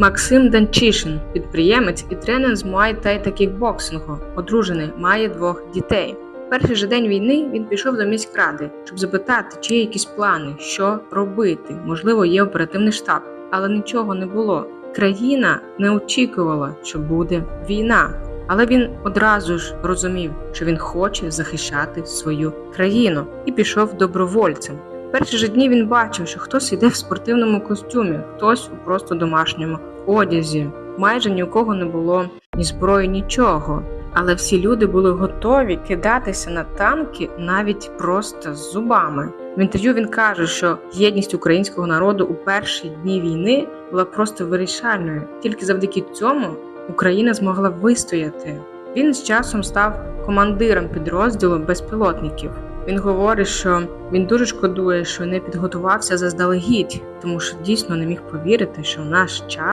Максим Данчишин, підприємець і тренер з муай-тай та кікбоксингу, одружений, має двох дітей. Перший же день війни він пішов до міськради, щоб запитати, чи є якісь плани, що робити. Можливо, є оперативний штаб, але нічого не було. Країна не очікувала, що буде війна. Але він одразу ж розумів, що він хоче захищати свою країну і пішов добровольцем. Перші ж дні він бачив, що хтось йде в спортивному костюмі, хтось у просто домашньому одязі. Майже ні у кого не було ні зброї, нічого. Але всі люди були готові кидатися на танки навіть просто з зубами. В інтерв'ю він каже, що єдність українського народу у перші дні війни була просто вирішальною. Тільки завдяки цьому Україна змогла вистояти. Він з часом став командиром підрозділу безпілотників. Він говорить, що він дуже шкодує, що не підготувався заздалегідь, тому що дійсно не міг повірити, що в наш час